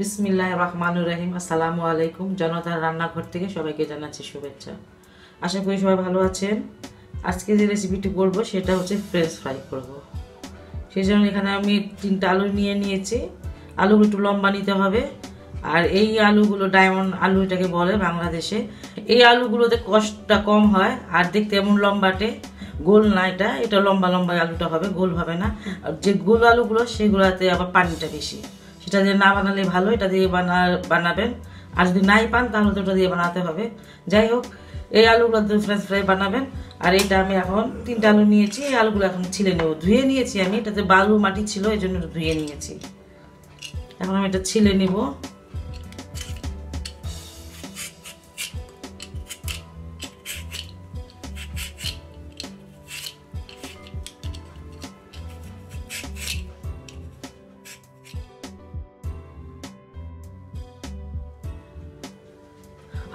বিসমিল্লাহ রহমানুর রহিম। আসসালামু আলাইকুম। জনতার রান্নাঘর থেকে সবাইকে জানাচ্ছি শুভেচ্ছা। আশা করি সবাই ভালো আছেন। আজকে যে রেসিপিটি করব, সেটা হচ্ছে ফ্রেঞ্চ ফ্রাই করব। সেই জন্য এখানে আমি তিনটা আলু নিয়ে নিয়েছি। আলুগুলো একটু লম্বা নিতে হবে। আর এই আলুগুলো ডায়মন্ড আলু এটাকে বলে বাংলাদেশে, এই আলুগুলোতে কষ্টটা কম হয়। আর দেখতে এমন লম্বাটে, গোল না এটা। এটা লম্বা লম্বা আলুটা হবে, গোল হবে না। আর যে গোল আলুগুলো, সেগুলোতে আবার পানিটা বেশি। সেটা দিয়ে না বানালে ভালো, এটা দিয়ে বানা, বানাবেন। আর যদি নাই পান, তাহলে তো ওটা দিয়ে বানাতে হবে। যাই হোক, এই আলুগুলো তো ফ্রেঞ্চ ফ্রাই বানাবেন। আর এটা আমি এখন তিনটা আলু নিয়েছি, এই আলুগুলো এখন ছিলে নেব। ধুয়ে নিয়েছি আমি, এটাতে বালু মাটি ছিল এই জন্য ধুয়ে নিয়েছি। এখন আমি এটা ছিলে নিব।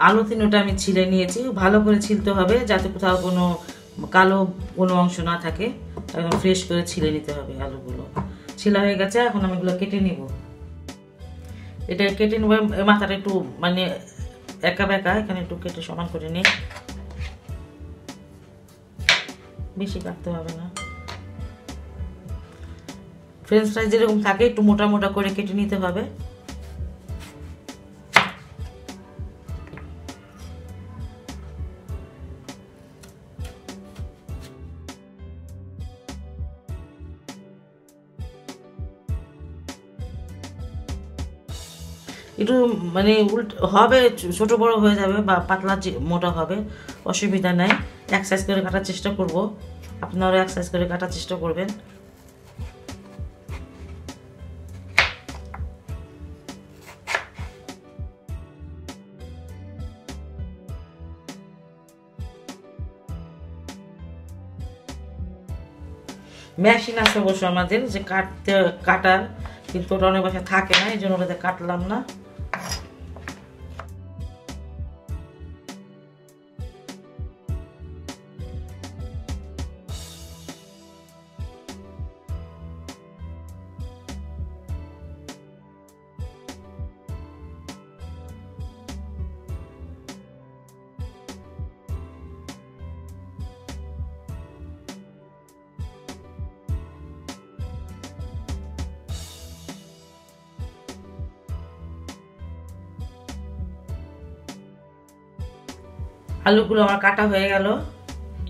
আলু তিনোটা আমি ছিলে নিয়েছি, ভালো করে ছিলতে হবে যাতে কোথাও কোনো কালো কোনো অংশ না থাকে। একদম ফ্রেশ করে ছিলে নিতে হবে আলুগুলো। ছিলা হয়ে গেছে, এখন আমি এগুলো কেটে নিব। এটা কেটে নেব মাথাটা একটু মানে একা বেঁকা, এখানে একটু কেটে সমান করে নিই। বেশি কাটতে হবে না। ফ্রেঞ্চ ফ্রাই যেরকম থাকে, একটু মোটা মোটা করে কেটে নিতে হবে। একটু মানে উল্ট হবে, ছোট বড় হয়ে যাবে বা পাতলা মোটা হবে, অসুবিধা নাই। এক সাইজ করে কাটার চেষ্টা করব। আপনারাও এক সাইজ করে কাটার চেষ্টা করবেন। মেশিন আছে অবশ্য আমাদের, যে কাটতে, কাটার, কিন্তু ওটা অনেক বাসায় থাকে না, এই জন্য ওটাতে কাটলাম না। আলুগুলো আমার কাটা হয়ে গেল।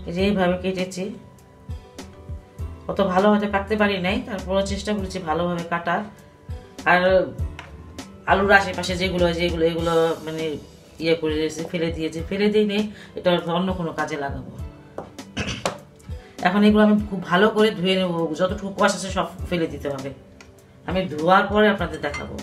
এই যে এইভাবে কেটেছি। অত ভালো হয়তো কাটতে পারি নাই, তারপরও চেষ্টা করেছি ভালোভাবে কাটার। আর আলুর আশেপাশে যেগুলো যেগুলো, এগুলো মানে ইয়ে করে দিয়েছি, ফেলে দিয়েছি। ফেলে দিই নেই এটা অন্য কোনো কাজে লাগাবো। এখন এগুলো আমি খুব ভালো করে ধুয়ে নেব। যতটুকু কষ আছে সব ফেলে দিতে হবে। আমি ধোয়ার পরে আপনাদের দেখাবো।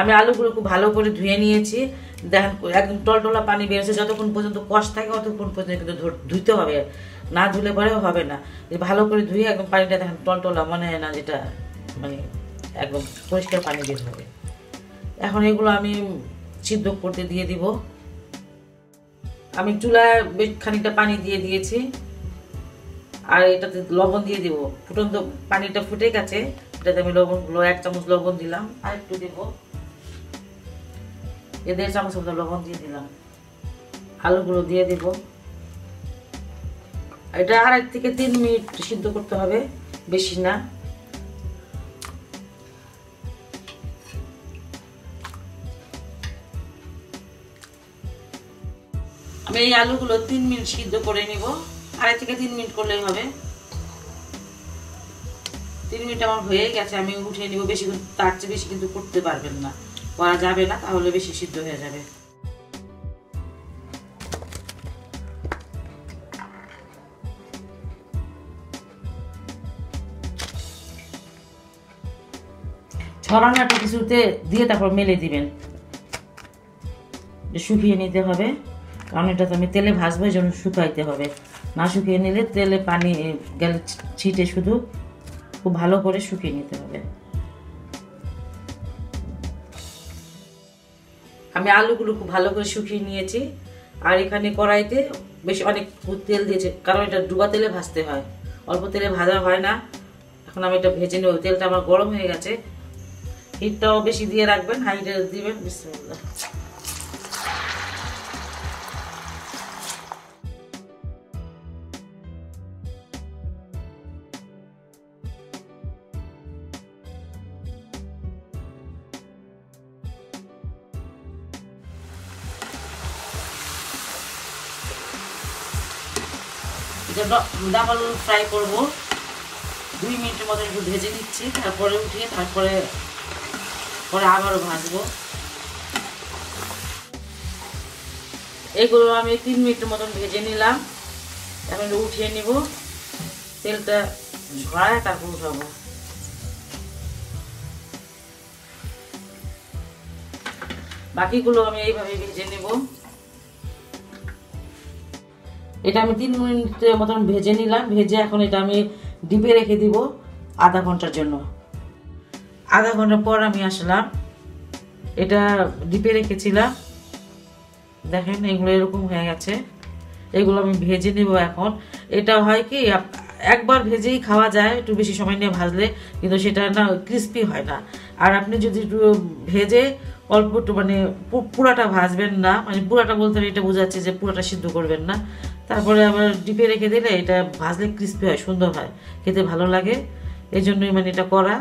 আমি আলুগুলো খুব ভালো করে ধুয়ে নিয়েছি। দেখেন, একদম টলটলা পানি বেরোছে যতক্ষণ পর্যন্ত কষ থাকে ততক্ষণ পর্যন্ত কিন্তু ধুইতে হবে। না ধুলে পরেও হবে না। ভালো করে ধুয়ে একদম পানিটা দেখেন টলটলা, মনে হয় না যেটা মানে একদম পরিষ্কার পানি বের হবে। এখন এগুলো আমি সিদ্ধ করতে দিয়ে দিব। আমি চুলায় বেশ খানিকটা পানি দিয়ে দিয়েছি। আর এটাতে লবণ দিয়ে দিব। ফুটন্ত পানিটা ফুটে গেছে। এটাতে আমি লবণ এক চামচ লবণ দিলাম। আর একটু দেবো। এ দেড় চামচ মতো লবণ দিয়ে দিলাম। আলুগুলো দিয়ে দিব। এটা এক থেকে তিন মিনিট সিদ্ধ করতে হবে, বেশি না। আমি এই আলুগুলো তিন মিনিট সিদ্ধ করে নিব। আড়াই থেকে তিন মিনিট করলেই হবে। তিন মিনিট আমার হয়ে গেছে, আমি উঠিয়ে নিব। বেশি তার চেয়ে বেশি কিন্তু করতে পারবেন না। করা যাবে না, তাহলে বেশি সিদ্ধ হয়ে যাবে। ছড়ানো একটা কিছুতে দিয়ে তারপর মেলে দিবেন। শুকিয়ে নিতে হবে, কারণ এটা তো আমি তেলে ভাজবো জন্য শুকাইতে হবে। না শুকিয়ে নিলে তেলে পানি গেলে ছিটে শুধু, খুব ভালো করে শুকিয়ে নিতে হবে। আমি আলুগুলো খুব ভালো করে শুকিয়ে নিয়েছি। আর এখানে কড়াইতে বেশি অনেক তেল দিয়েছে, কারণ এটা ডুবা তেলে ভাজতে হয়। অল্প তেলে ভাজা হয় না। এখন আমি এটা ভেজে নেব। তেলটা আমার গরম হয়ে গেছে। হিটটাও বেশি দিয়ে রাখবেন হাইটে দিবেন বিসমিল্লাহ ডাবল ফ্রাই করব। দুই মিনিটের মতো একটু ভেজে নিচ্ছি, তারপরে উঠিয়ে তারপরে, পরে আবারও ভাজবো। এগুলো আমি তিন মিনিটের মতন ভেজে নিলাম। এখন উঠিয়ে নিব। তেলটা ঝরায় তারপর উঠাবো। বাকিগুলো আমি এইভাবে ভেজে নেব। এটা আমি তিন মিনিটের মতন ভেজে নিলাম। ভেজে এখন এটা আমি ডিপে রেখে দিব আধা ঘণ্টার জন্য। আধা ঘণ্টা পর আমি আসলাম। এটা ডিপে রেখেছিলাম। দেখেন, এগুলো এরকম হয়ে গেছে। এগুলো আমি ভেজে নেব এখন। এটা হয় কি একবার ভেজেই খাওয়া যায়, একটু বেশি সময় নিয়ে ভাজলে, কিন্তু সেটা না ক্রিস্পি হয় না। আর আপনি যদি একটু ভেজে অল্প একটু মানে পুরাটা ভাজবেন না মানে পুরাটা বলতে এটা বোঝাচ্ছে যে পুরাটা সিদ্ধ করবেন না। তারপরে আবার ডিপে রেখে দিলে এটা ভাজলে ক্রিস্পি হয়, সুন্দর হয়, খেতে ভালো লাগে। এই জন্যই মানে এটা করা।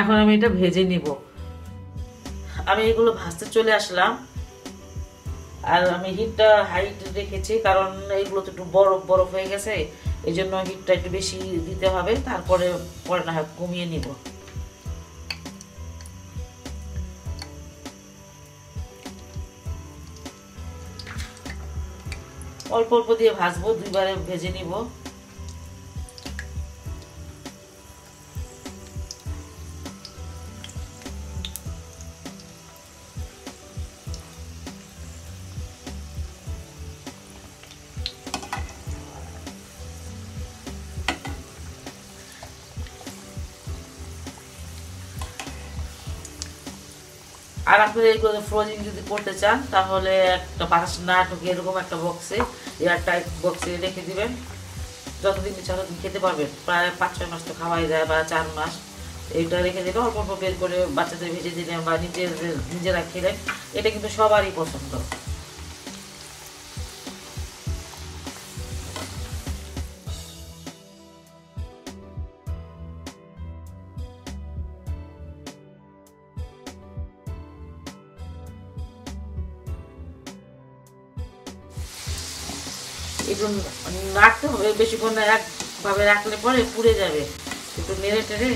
এখন আমি এটা ভেজে নিব। আমি এগুলো ভাজতে চলে আসলাম। আর আমি হিটটা হাইট রেখেছি, কারণ এইগুলো তো একটু বরফ বরফ হয়ে গেছে এই জন্য হিটটা একটু বেশি দিতে হবে। তারপরে পরে না কমিয়ে নিব। অল্প অল্প দিয়ে ভাজবো দুইবারে ভেজে নিব। আর আপনি এইগুলো ফ্রোজিং যদি করতে চান, তাহলে একটা বাতাস না ঢুকে এরকম একটা বক্সে এয়ার টাইট বক্সে রেখে দিবেন। যতদিন ইচ্ছা ততদিন খেতে পারবেন। প্রায় পাঁচ, ছয় মাস তো খাওয়াই যায় বা চার মাস। এটা রেখে দিলে অল্প অল্প বের করে বাচ্চাদের ভেজে দিলেন বা নিজের নিজেরা খেলেন এটা কিন্তু সবারই পছন্দ। একটু রাখতে হবে বেশিক্ষণ একভাবে রাখলে পরে পুড়ে যাবে। একটু নেড়ে টেড়ে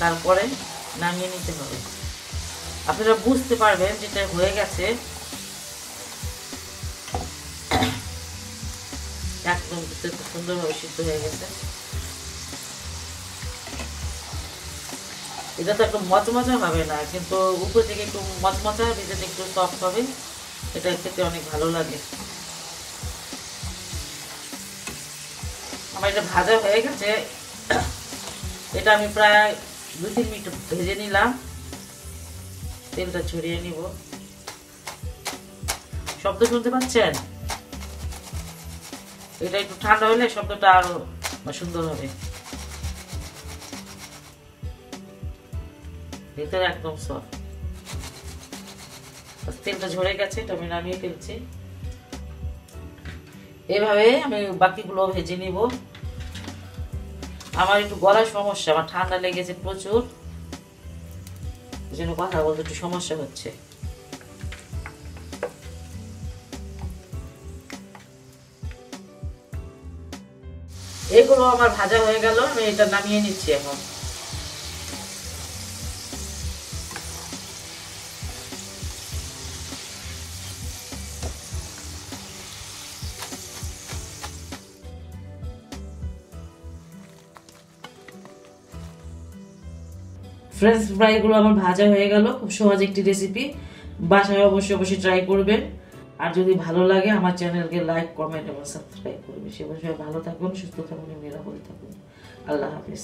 তারপরে নামিয়ে নিতে হবে। আপনারা বুঝতে পারবেন যেটা হয়ে গেছে। একদম সুন্দরভাবে সিদ্ধ হয়ে গেছে। এটা তো একটু মচমচা হবে না, কিন্তু উপর থেকে একটু মচমচা, ভিতরে একটু সফট হবে। এটা খেতে অনেক ভালো লাগে। আমার এটা ভাজা হয়ে গেছে। এটা আমি প্রায় দু তিন মিনিট ভেজে নিলাম। তেলটা ছড়িয়ে নিব। শব্দ শুনতে পাচ্ছেন? এটা একটু ঠান্ডা হলে শব্দটা আরও সুন্দর হবে। ভিতরে একদম সফট তেলটা ঝরে গেছে, এটা আমি নামিয়ে ফেলছি। এভাবে আমি বাকিগুলো ভেজে নিব। আমার একটু গলার সমস্যা, আমার ঠান্ডা লেগেছে প্রচুর। জন্য কথা বলতে একটু সমস্যা হচ্ছে। এগুলো আমার ভাজা হয়ে গেল, আমি এটা নামিয়ে নিচ্ছি এখন। ফ্রেঞ্চ ফ্রাইগুলো আমার ভাজা হয়ে গেল, খুব সহজ একটি রেসিপি বাসায় অবশ্যই অবশ্যই ট্রাই করবেন। আর যদি ভালো লাগে, আমার চ্যানেলকে লাইক কমেন্ট এবং সাবস্ক্রাইব করবে সে অবশ্যই ভালো থাকুন, সুস্থ থাকুন নিরাপদে থাকুন। আল্লাহ হাফিজ।